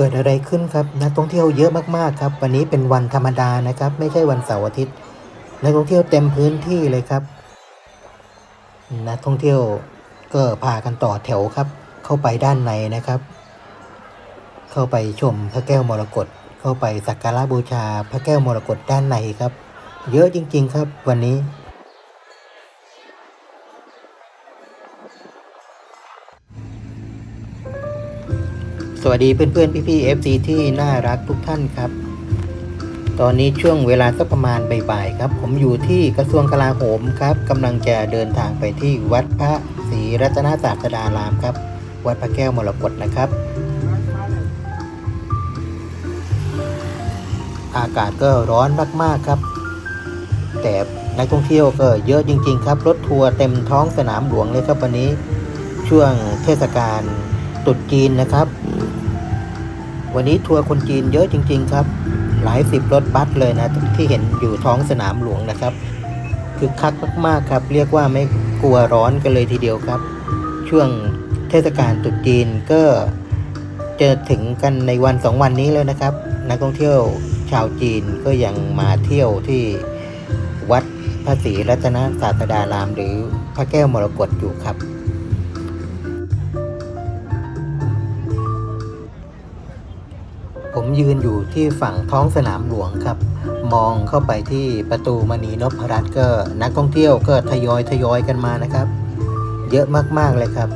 เกิดอะไรขึ้นครับนักท่องเที่ยวเยอะมากๆครับ วันนี้เป็นวันธรรมดานะครับ ไม่ใช่วันเสาร์อาทิตย์นักท่องเที่ยวเต็มพื้นที่เลยครับนักท่องเที่ยวก็พากันต่อแถวครับ เข้าไปด้านในนะครับ เข้าไปชมพระแก้วมรกตเข้าไปสักการะบูชาพระแก้วมรกตด้านในครับ เยอะจริง ๆ ครับ วันนี้ วัสดีเพื่อนๆพี่ๆ FC ที่น่ารักทุกท่านครับ ตอนนี้ช่วงเวลาสักประมาณบ่ายๆครับ ผมอยู่ที่กระทรวงกลาโหมครับกำลังจะเดินทางไปที่วัดพระศรีรัตนศาสดารามครับ วัดพระแก้วมรกตนะครับ อากาศก็ร้อนมากๆครับ แต่นักท่องเที่ยวก็เยอะจริง ๆ ครับรถทัวร์เต็มท้องสนามหลวงเลยครับวันนี้ช่วงเทศกาลตรุษจีนนะครับ วันนี้ทัวร์คนจีนเยอะจริง ๆ ครับ หลายสิบรถบัสเลยนะ ที่เห็นอยู่ท้องสนามหลวงนะครับคือคักมากๆครับ เรียกว่าไม่กลัวร้อนกันเลยทีเดียวครับ ช่วงเทศกาลตรุษจีนก็จะถึงกันในวันสองวันนี้แล้วนะครับ นักท่องเที่ยวชาวจีนก็ยังมาเที่ยวที่วัดพระศรีรัตนศาสดาราม หรือพระแก้วมรกตอยู่ครับ ยืนอยู่ที่ฝั่งท้องสนามหลวงครับ มองเข้าไปที่ประตูมณีนพรัตน์ก็นักท่องเที่ยวก็ทยอยทยอยกันมานะครับ เยอะมากๆเลยครับ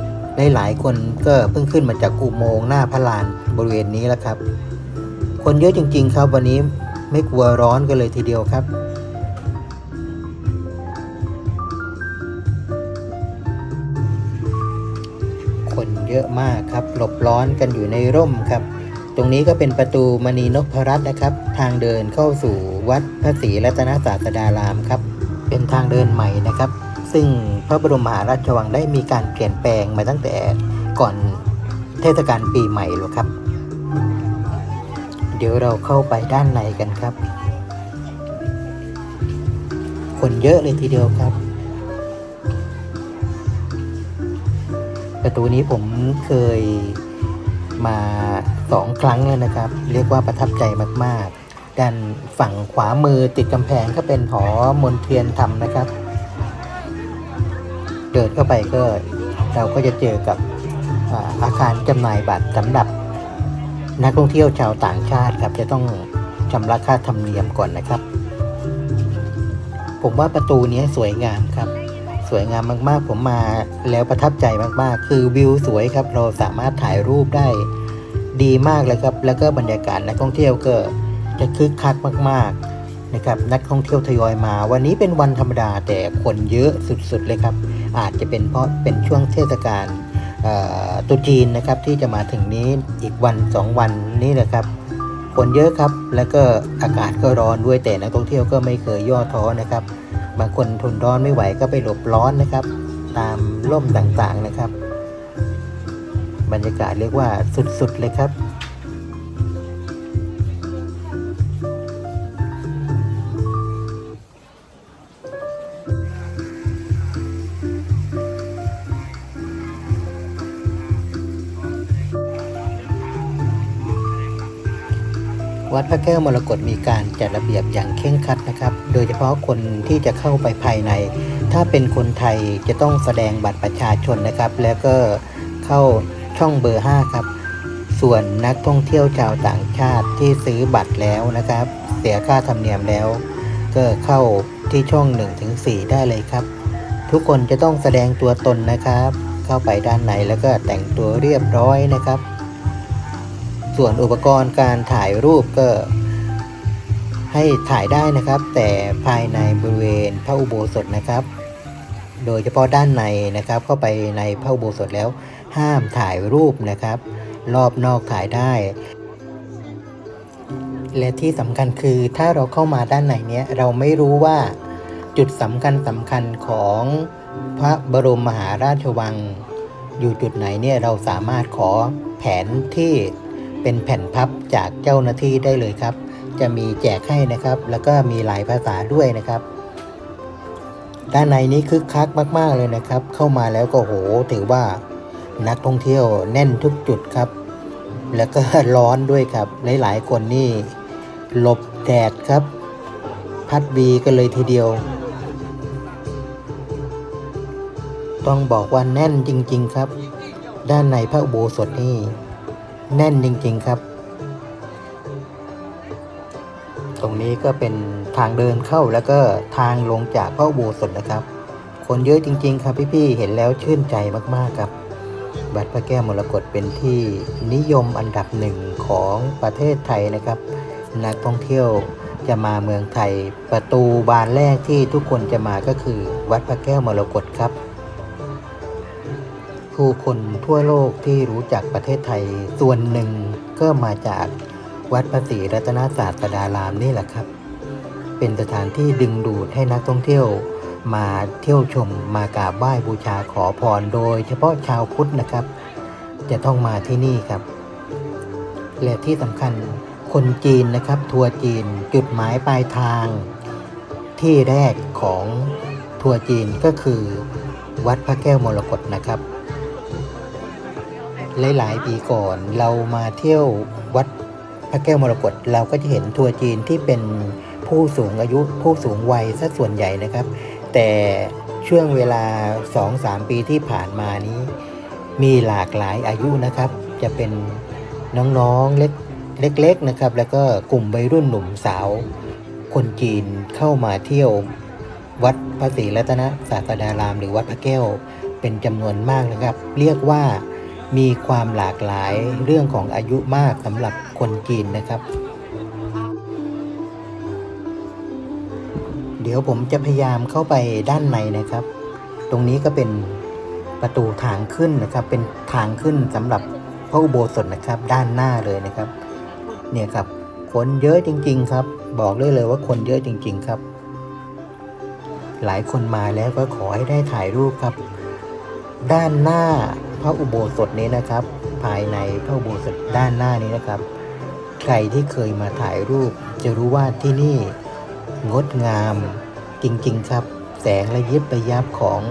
หลายๆคนก็เพิ่งขึ้นมาจากอุโมงค์หน้าพระลานบริเวณนี้แล้วครับ คนเยอะจริง ๆ ครับวันนี้ไม่กลัวร้อนกันเลยทีเดียวครับคนเยอะมากครับ หลบร้อนกันอยู่ในร่มครับ ตรงนี้ก็เป็นประตูมณีนพรัตน์นะครับ ทางเดินเข้าสู่วัดพระศรีรัตนศาสดารามครับ เป็นทางเดินใหม่นะครับ ซึ่งพระบรมมหาราชวังได้มีการเปลี่ยนแปลงมาตั้งแต่ก่อนเทศกาลปีใหม่หรอครับ เดี๋ยวเราเข้าไปด้านในกันครับ คนเยอะเลยทีเดียวครับ ประตูนี้ผมเคยมา สองครั้งแล้วนะครับ เรียกว่าประทับใจมากๆ ด้านฝั่งขวามือติดกำแพงก็เป็นหอมนเทียนธรรมนะครับ เดินเข้าไปก็เราก็จะเจอกับอาอาคารจำหน่ายบัตรสำหรับ นักท่องเที่ยวชาวต่างชาติครับจะต้องชำระค่าธรรมเนียมก่อนนะครับ ผมว่าประตูนี้สวยงามครับ สวยงามมากๆ ผมมาแล้วประทับใจมากๆ คือวิวสวยครับ เราสามารถถ่ายรูปได้ ดีมากเลยครับ แล้วก็บรรยากาศนักท่องเที่ยวก็จะคึกคักมากๆนะครับ นักท่องเที่ยวทยอยมา วันนี้เป็นวันธรรมดาแต่คนเยอะสุดๆเลยครับ อาจจะเป็นเพราะเป็นช่วงเทศกาลตุจีนนะครับที่จะมาถึงนี้อีกวันสองวันนี้นะครับคนเยอะครับ แล้วก็อากาศก็ร้อนด้วยแต่นักท่องเที่ยวก็ไม่เคยย่อท้อนะครับ บางคนทนร้อนไม่ไหวก็ไปหลบร้อนนะครับ ตามร่มต่างๆนะครับ บรรยากาศเรียกว่าสุดๆเลยครับ วัดพระแก้วมรกตมีการจัดระเบียบอย่างเคร่งครัดนะครับ โดยเฉพาะคนที่จะเข้าไปภายใน ถ้าเป็นคนไทยจะต้องแสดงบัตรประชาชนนะครับ แล้วก็เข้า ช่องเบอร์ 5 ครับ ส่วนนักท่องเที่ยวชาวต่างชาติที่ซื้อบัตรแล้วนะครับ เสียค่าธรรมเนียมแล้ว ก็เข้าที่ช่อง 1-4 ได้เลยครับ ทุกคนจะต้องแสดงตัวตนนะครับ เข้าไปด้านในแล้วก็แต่งตัวเรียบร้อยนะครับ ส่วนอุปกรณ์การถ่ายรูปก็ให้ถ่ายได้นะครับ แต่ภายในบริเวณพระอุโบสถนะครับ โดยเฉพาะด้านในนะครับ เข้าไปในพระอุโบสถแล้ว ห้ามถ่ายรูปนะครับ รอบนอกถ่ายได้ และที่สำคัญคือถ้าเราเข้ามาด้านในเนี้ยเราไม่รู้ว่าจุดสำคัญสำคัญของพระบรมมหาราชวัง อยู่จุดไหนเนี่ยเราสามารถขอแผนที่เป็นแผ่นพับจากเจ้าหน้าที่ได้เลยครับ จะมีแจกให้นะครับ แล้วก็มีหลายภาษาด้วยนะครับ ด้านในนี้คึกคักมาก ๆเลยนะครับ เข้ามาแล้วก็โหถือว่า นักท่องเที่ยวแน่นทุกจุดครับ แล้วก็ร้อนด้วยครับ หลายๆ คนนี่หลบแดดครับ พัดวีกันเลยทีเดียว ต้องบอกว่าแน่นจริง ๆ ครับ ด้านในพระอุโบสถนี่แน่นจริง ๆ ครับ ตรงนี้ก็เป็นทางเดินเข้าแล้วก็ทางลงจากพระอุโบสถนะครับ คนเยอะจริง ๆ ครับพี่ๆเห็นแล้วชื่นใจมากๆครับ วัดพระแก้วมรกตเป็นที่นิยมอันดับหนึ่งของประเทศไทยนะครับ นักท่องเที่ยวจะมาเมืองไทย ประตูบานแรกที่ทุกคนจะมาก็คือ วัดพระแก้วมรกตครับ ผู้คนทั่วโลกที่รู้จักประเทศไทยส่วนหนึ่งก็มาจากวัดพระศรีรัตนศาสดารามนี่แหละครับ เป็นสถานที่ดึงดูดให้นักท่องเที่ยว มาเที่ยวชมมากราบไหว้บูชาขอพรโดย เฉพาะชาวพุทธนะครับ จะต้องมาที่นี่ครับ และที่สำคัญคนจีนนะครับ ทัวร์จีนจุดหมายปลายทาง ที่แรกของทัวร์จีนก็คือวัดพระแก้วมรกตนะครับ หลายๆปีก่อนเรามาเที่ยววัดพระแก้วมรกตเราก็จะเห็นทัวร์จีนที่เป็นผู้สูงอายุผู้สูงวัยซะส่วนใหญ่นะครับ แต่ช่วงเวลา 2-3 ปีที่ผ่านมานี้ มีหลากหลายอายุนะครับ จะเป็นน้องๆเล็กเล็กๆนะครับ แล้วก็กลุ่มวัยรุ่นหนุ่มสาว คนจีนเข้ามาเที่ยววัดพระศรีรัตนศาสดาราม หรือวัดพระแก้วเป็นจำนวนมากนะครับ เรียกว่ามีความหลากหลายเรื่องของอายุมากสำหรับคนจีนนะครับ เดี๋ยวผมจะพยายามเข้าไปด้านในนะครับ ตรงนี้ก็เป็นประตูทางขึ้นนะครับ เป็นทางขึ้นสำหรับพระอุโบสถนะครับ ด้านหน้าเลยนะครับ เนี่ยครับคนเยอะจริง ๆ ครับ บอกได้เลยว่าคนเยอะจริง ๆ ครับ หลายคนมาแล้วก็ขอให้ได้ถ่ายรูปครับ ด้านหน้าพระอุโบสถนี้นะครับ ภายในพระอุโบสถด้านหน้านี้นะครับ ใครที่เคยมาถ่ายรูป จะรู้ว่าที่นี่ งดงามจริง ๆ ครับ แสงระยิบระยับของ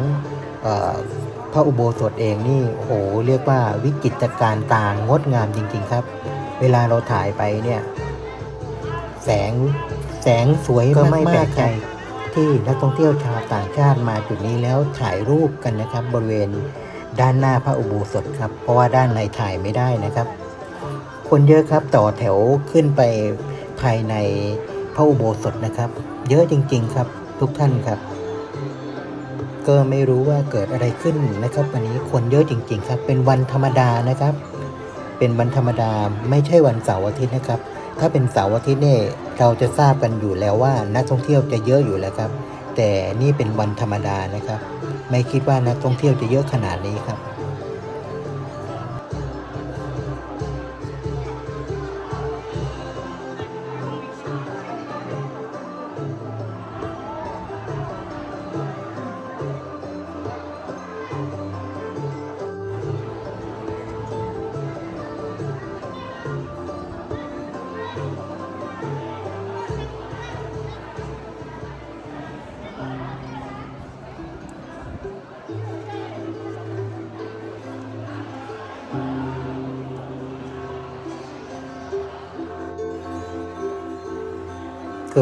ออพระอุโบสถเองนี่โอ้โหเรียกว่าวิจิตรการตางงดงามจริง ๆ ครับ เวลาเราถ่ายไปเนี่ย แสงแสงสวยก็ไม่แปลกใจที่นักท่องเที่ยวชาวต่างชาติมาจุดนี้แล้วถ่ายรูปกันนะครับ บริเวณด้านหน้าพระอุโบสถครับ เพราะว่าด้านในถ่ายไม่ได้นะครับ คนเยอะครับต่อแถวขึ้นไปภายใน พระอุโบสถนะครับ เยอะจริง ๆ ครับทุกท่านครับ ก็ไม่รู้ว่าเกิดอะไรขึ้นนะครับวันนี้คนเยอะจริง ๆ ครับ เป็นวันธรรมดานะครับ เป็นวันธรรมดาไม่ใช่วันเสาร์อาทิตย์นะครับ ถ้าเป็นเสาร์อาทิตย์เนี่ยเราจะทราบกันอยู่แล้วว่านักท่องเที่ยวจะเยอะอยู่แล้วครับ แต่นี่เป็นวันธรรมดานะครับ ไม่คิดว่านักท่องเที่ยวจะเยอะขนาดนี้ครับ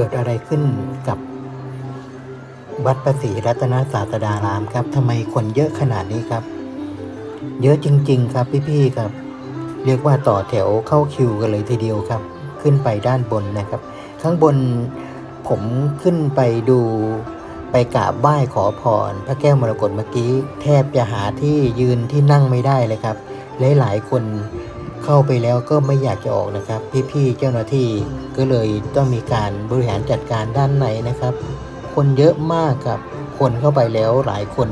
กิดอะไรขึ้นกับวัดประศรีรัตนศาสดารามครับทำไมคนเยอะขนาดนี้ครับ เยอะจริง ๆ ครับพี่ๆครับ เรียกว่าต่อแถวเข้าคิวกันเลยทีเดียวครับ ขึ้นไปด้านบนนะครับ ข้างบนผมขึ้นไปดูไปกราบไหว้ขอพร พระแก้วมรกตเมื่อกี้ แทบจะหาที่ยืนที่นั่งไม่ได้เลยครับ หลายๆคน เข้าไปแล้วก็ไม่อยากจะออกนะครับ พี่ๆเจ้าหน้าที่ก็เลยต้องมีการบริหารจัดการด้านในนะครับ คนเยอะมากครับคนเข้าไปแล้วหลายคน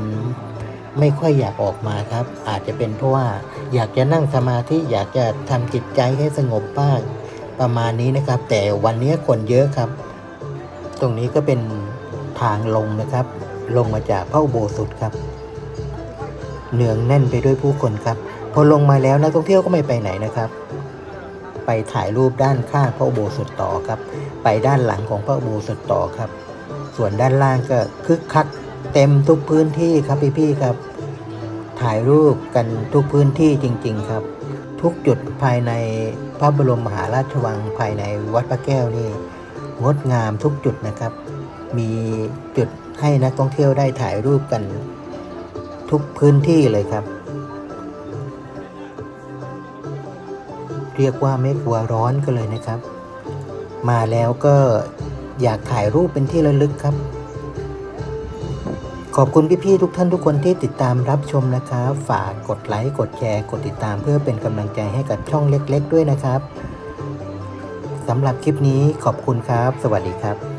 ไม่ค่อยอยากออกมาครับ อาจจะเป็นเพราะว่าอยากจะนั่งสมาธิอยากจะทำจิตใจให้สงบบ้างประมาณนี้นะครับ แต่วันนี้คนเยอะครับ ตรงนี้ก็เป็นทางลงนะครับ ลงมาจากพระอุโบสถครับ เนืองแน่นไปด้วยผู้คนครับ พอลงมาแล้วนักท่องเที่ยวก็ไม่ไปไหนนะครับ ไปถ่ายรูปด้านข้างพระอุโบสถต่อครับ ไปด้านหลังของพระอุโบสถต่อครับ ส่วนด้านล่างก็คึกคักเต็มทุกพื้นที่ครับพี่ๆครับ ถ่ายรูปกันทุกพื้นที่จริง ๆครับ ทุกจุดภายในพระบรมมหาราชวังภายในวัดพระแก้วนี่งดงามทุกจุดนะครับ มีจุดให้นักท่องเที่ยวได้ถ่ายรูปกัน ทุกพื้นที่เลยครับ เรียกว่าไม่กลัวร้อนกันเลยนะครับ มาแล้วก็อยากถ่ายรูปเป็นที่ระลึกครับ ขอบคุณพี่ๆทุกท่านทุกคนที่ติดตามรับชมนะครับ ฝากกดไลค์กดแชร์กดติดตามเพื่อเป็นกำลังใจให้กับช่องเล็ก ๆ ด้วยนะครับสำหรับคลิปนี้ขอบคุณครับ สวัสดีครับ